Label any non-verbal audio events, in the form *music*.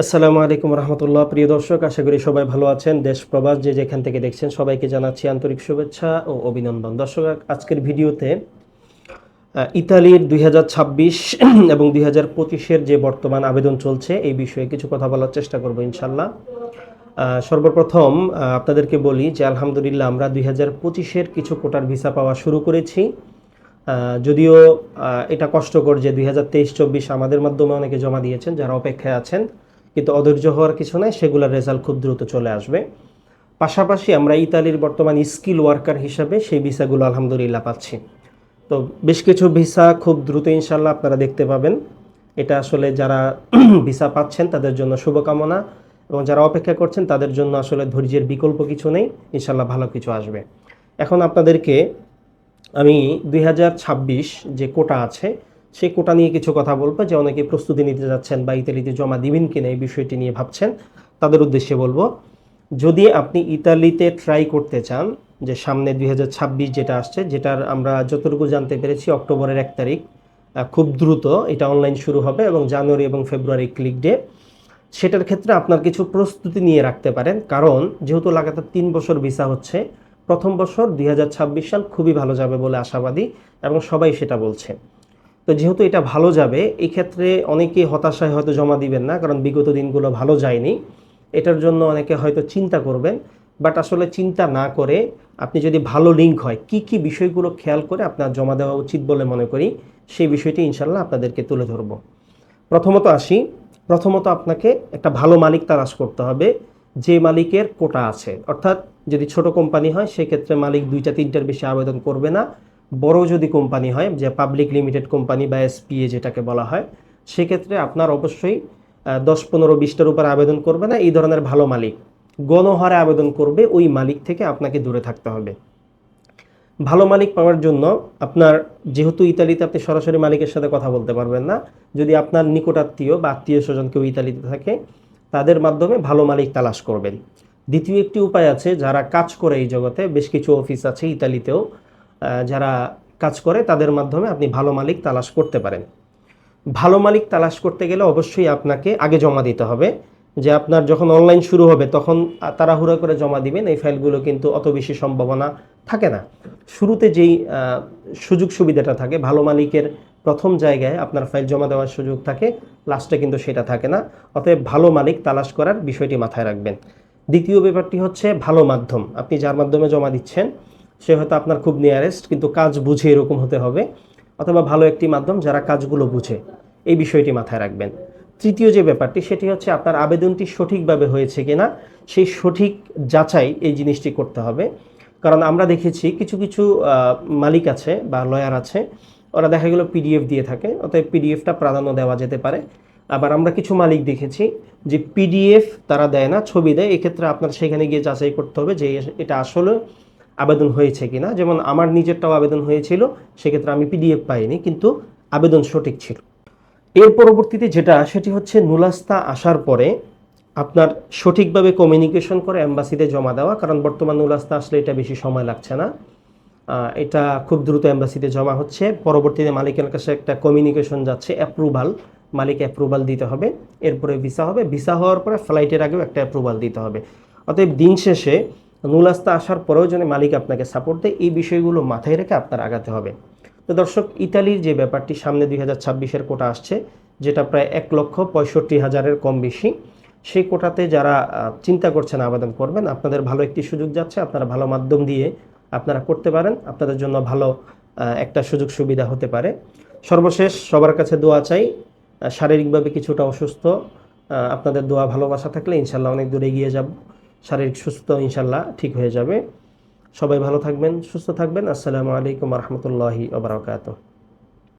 আসসালামু আলাইকুম রহমতুল্লাহ। প্রিয় দর্শক, আশা করি সবাই ভালো আছেন। দেশ, প্রবাস যে যেখান থেকে দেখছেন, সবাইকে জানাচ্ছি আন্তরিক শুভেচ্ছা ও অভিনন্দন। দর্শক, আজকের ভিডিওতে ইতালির দুই এবং দুই হাজার যে বর্তমান আবেদন চলছে, এই বিষয়ে কিছু কথা বলার চেষ্টা করব ইনশাল্লাহ সর্বপ্রথম আপনাদেরকে বলি যে, আলহামদুলিল্লাহ আমরা দুই হাজার কিছু কোটার ভিসা পাওয়া শুরু করেছি। যদিও এটা কষ্টকর যে দুই হাজার আমাদের মাধ্যমে অনেকে জমা দিয়েছেন, যারা অপেক্ষায় আছেন। কিন্তু অধৈর্য হওয়ার কিছু নাই, সেগুলোর রেজাল্ট খুব দ্রুত চলে আসবে। পাশাপাশি আমরা ইতালির বর্তমান স্কিল ওয়ার্কার হিসাবে সেই ভিসাগুলো আলহামদুলিল্লাহ পাচ্ছি। তো বেশ কিছু ভিসা খুব দ্রুত ইনশাল্লাহ আপনারা দেখতে পাবেন। এটা আসলে যারা *clears throat* ভিসা পাচ্ছেন, তাদের জন্য শুভকামনা এবং যারা অপেক্ষা করছেন, তাদের জন্য আসলে ধৈর্যের বিকল্প কিছু নেই। ইনশাল্লাহ ভালো কিছু আসবে। এখন আপনাদেরকে আমি দুই হাজার ছাব্বিশ যে কোটা আছে সেই কোটা নিয়ে কিছু কথা বলব, যে অনেকে প্রস্তুতি নিতে যাচ্ছেন বা ইতালিতে জমা দিবেন কিনা এই বিষয়টি নিয়ে ভাবছেন। তাদের উদ্দেশ্যে বলব, যদি আপনি ইতালিতে ট্রাই করতে চান, যে সামনে দুই হাজার ছাব্বিশ যেটা আসছে, যেটার আমরা যতটুকু জানতে পেরেছি অক্টোবরের এক তারিখ খুব দ্রুত এটা অনলাইন শুরু হবে এবং জানুয়ারি এবং ফেব্রুয়ারি ক্লিক ডে সেটার ক্ষেত্রে আপনার কিছু প্রস্তুতি নিয়ে রাখতে পারেন, কারণ যেহেতু লাগাতার তিন বছর ভিসা হচ্ছে, প্রথম বছর দুই হাজার ছাব্বিশ সাল খুবই ভালো যাবে বলে আশাবাদী এবং সবাই সেটা বলছে। তো যেহেতু এটা ভালো যাবে এই ক্ষেত্রে অনেকেই হতাশায় হয়তো জমা দিবেন না, কারণ বিগত দিনগুলো ভালো যায়নি। এটার জন্য অনেকে হয়তো চিন্তা করবেন, বাট আসলে চিন্তা না করে আপনি যদি ভালো লিঙ্ক হয়, কি কি বিষয়গুলো খেয়াল করে আপনার জমা দেওয়া উচিত বলে মনে করি, সেই বিষয়টি ইনশাল্লাহ আপনাদেরকে তুলে ধরবো। প্রথমত আসি, প্রথমত আপনাকে একটা ভালো মালিক তালাশ করতে হবে, যে মালিকের কোটা আছে। অর্থাৎ যদি ছোট কোম্পানি হয়, সেক্ষেত্রে মালিক দুইটা, তিনটার বেশি আবেদন করবে না বড় যদি কোম্পানি হয়, যে পাবলিক লিমিটেড কোম্পানি বা এসপিএ যেটাকে বলা হয়, সেক্ষেত্রে আপনার অবশ্যই দশ, পনেরো, বিশটার উপর আবেদন করবে না। এই ধরনের ভালো মালিক গণহারে আবেদন করবে, ওই মালিক থেকে আপনাকে দূরে থাকতে হবে। ভালো মালিক পাওয়ার জন্য আপনার, যেহেতু ইতালিতে আপনি সরাসরি মালিকের সাথে কথা বলতে পারবেন না, যদি আপনার নিকটাত্মীয় বা আত্মীয় স্বজন কেউ ইতালিতে থাকে, তাদের মাধ্যমে ভালো মালিক তালাশ করবেন। দ্বিতীয় একটি উপায় আছে, যারা কাজ করে এই জগতে, বেশ কিছু অফিস আছে ইতালিতেও যারা কাজ করে, তাদের মাধ্যমে আপনি ভালো মালিক তালাশ করতে পারেন। ভালো মালিক তালাশ করতে গেলে অবশ্যই আপনাকে আগে জমা দিতে হবে। যে আপনার যখন অনলাইন শুরু হবে, তখন তাড়াহুড়া করে জমা দিবেন, এই ফাইলগুলো কিন্তু অত বেশি সম্ভাবনা থাকে না। শুরুতে যেই সুযোগ সুবিধাটা থাকে, ভালো মালিকের প্রথম জায়গায় আপনার ফাইল জমা দেওয়ার সুযোগ থাকে লাস্টে কিন্তু সেটা থাকে না। অতএব ভালো মালিক তালাশ করার বিষয়টি মাথায় রাখবেন। দ্বিতীয় ব্যাপারটি হচ্ছে ভালো মাধ্যম। আপনি যার মাধ্যমে জমা দিচ্ছেন সে হয়তো আপনার খুব নিয়ারেস্ট কিন্তু কাজ বুঝে এরকম হতে হবে, অথবা ভালো একটি মাধ্যম যারা কাজগুলো বুঝে। এই বিষয়টি মাথায় রাখবেন। তৃতীয় যে ব্যাপারটি, সেটি হচ্ছে আপনার আবেদনটি সঠিকভাবে হয়েছে কিনা, সেই সঠিক যাচাই এই জিনিসটি করতে হবে। কারণ আমরা দেখেছি কিছু কিছু মালিক আছে বা লয়ার আছে, ওরা দেখা গেল পিডিএফ দিয়ে থাকে, অতএব পিডিএফটা প্রাধান্য দেওয়া যেতে পারে। আবার আমরা কিছু মালিক দেখেছি যে পিডিএফ তারা দেয় না, ছবি দেয়, এক্ষেত্রে আপনার সেখানে গিয়ে যাচাই করতে হবে যে এটা আসলে আবেদন হয়েছে কিনা, যেমন আমার নিজেরটাও আবেদন হয়েছিল, সেক্ষেত্রে আমি পিডিএফ পাইনি, কিন্তু আবেদন সঠিক ছিল। এর পরবর্তীতে যেটা, সেটি হচ্ছে নুলাস্তা আসার পরে আপনার সঠিকভাবে কমিউনিকেশন করে অ্যাম্বাসিতে জমা দেওয়া, কারণ বর্তমান নুলাস্তা আসলে এটা বেশি সময় লাগছে না। এটা খুব দ্রুত অ্যাম্বাসিতে জমা হচ্ছে। পরবর্তীতে মালিকের কাছে একটা কমিউনিকেশন যাচ্ছে অ্যাপ্রুভাল মালিক অ্যাপ্রুভাল দিতে হবে, এরপরে ভিসা হবে। ভিসা হওয়ার পরে ফ্লাইটের আগেও একটা অ্যাপ্রুভাল দিতে হবে। অতএব দিন শেষে নুলাস্তা আসার পরেও যেন মালিক আপনাকে সাপোর্ট দেয়, এই বিষয়গুলো মাথায় রেখে আপনার আগাতে হবে। তো দর্শক, ইতালির যে ব্যাপারটি, সামনে দুই হাজার ছাব্বিশের কোটা আসছে, যেটা প্রায় এক লক্ষ পঁয়ষট্টি হাজারের কম বেশি। সেই কোটাতে যারা চিন্তা করছেন, আবেদন করবেন, আপনাদের ভালো একটি সুযোগ যাচ্ছে। আপনারা ভালো মাধ্যম দিয়ে আপনারা করতে পারেন। আপনাদের জন্য ভালো একটা সুযোগ সুবিধা হতে পারে। সর্বশেষ, সবার কাছে দোয়া চাই শারীরিকভাবে কিছুটা অসুস্থ আপনাদের দোয়া ভালোবাসা থাকলে ইনশাল্লাহ অনেক দূরে এগিয়ে যাব। শারীরিক সুস্থ ইনশাল্লাহ ঠিক হয়ে যাবে। সবাই ভালো থাকবেন, সুস্থ থাকবেন। আসসালামু আলাইকুম রহমতুল্লাহি ওবরাকাতুহ